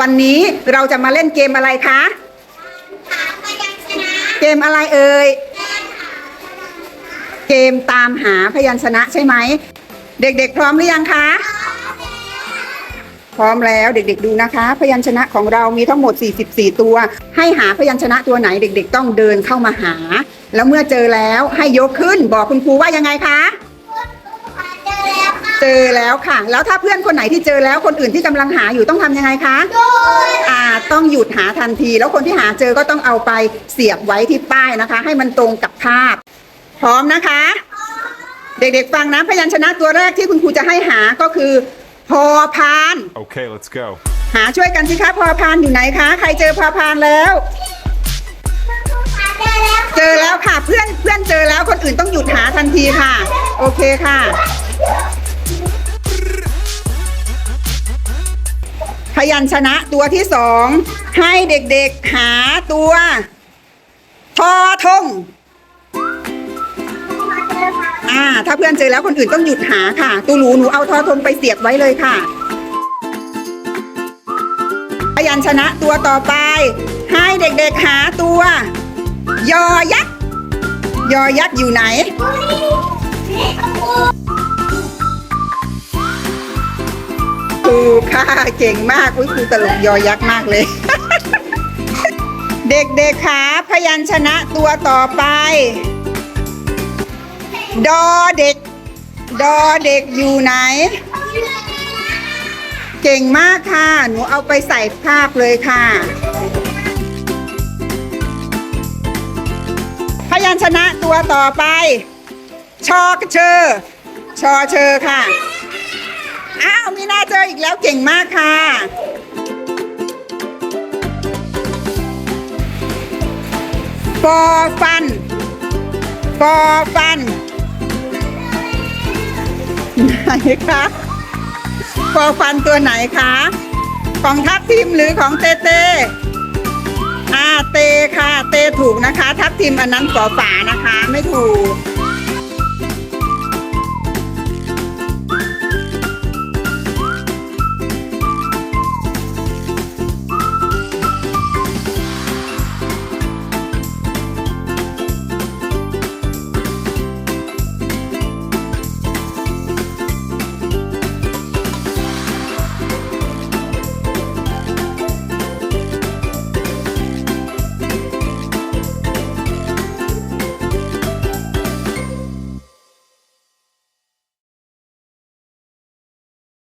วันนี้เราจะมาเล่นเกมอะไรคะเกมอะไรเอ่ยเกมตามหาพยัญชนะใช่ไหม เด็กๆ พร้อมหรือยังคะ พร้อมแล้วเด็กๆดูนะคะ พยัญชนะของเรามีทั้งหมด 44 ตัว ให้หาพยัญชนะตัวไหนเด็ก ๆ ต้องเดินเข้ามาหา แล้วเมื่อเจอแล้วให้ยกขึ้นบอกคุณครูว่ายังไงคะ เจอแล้วค่ะ แล้วถ้าเพื่อนคนไหนที่เจอแล้วคนอื่นที่กำลังหาอยู่ต้องทำยังไงคะอ่าต้องหยุดหาทันที แล้วคนที่หาเจอก็ต้องเอาไปเสียบไว้ที่ป้ายนะคะ ให้มันตรงกับภาพ พร้อมนะคะ เด็กๆฟังนะพยัญชนะตัวแรกที่คุณครูจะให้หาก็คือ พอพาน Okay, let's go. หาช่วยกันสิคะพอพานอยู่ไหนคะ ใครเจอพอพานแล้ว เจอแล้วค่ะเพื่อนเพื่อนเจอแล้วคนอื่นต้องหยุดหาทันทีค่ะ โอเคค่ะ ยัญชนะตัวที่สอง ให้เด็กๆหาตัวทอทงอ่า ถ้าเพื่อนเจอแล้วคนอื่นต้องหยุดหาค่ะ ตูหนูหนูเอาทอทงไปเสียบไว้เลยค่ะ พยัญชนะตัวต่อไป ให้เด็กๆหาตัว ยอยักษ์ ยอยักษ์อยู่ไหน เก่งมากอุ้ยครูตลกยอยักษ์มากเลย เด็กๆขาพยัญชนะตัวต่อไป ดอเด็ก ดอเด็กอยู่ไหน เก่งมากค่ะ หนูเอาไปใส่ภาพเลยค่ะ พยัญชนะตัวต่อไป ชอกเชอชอเชอค่ะ อ้าวมีหน้าเจออีกแล้วเก่งมากค่ะ ฟอฟัน ฟอฟันไหนคะฟอฟันตัวไหนคะ ของทัพทิมหรือของเตเต้อ่าเตค่ะ เตถูกนะคะ ทัพทิมอันนั้นฝอฝานะคะ ไม่ถูก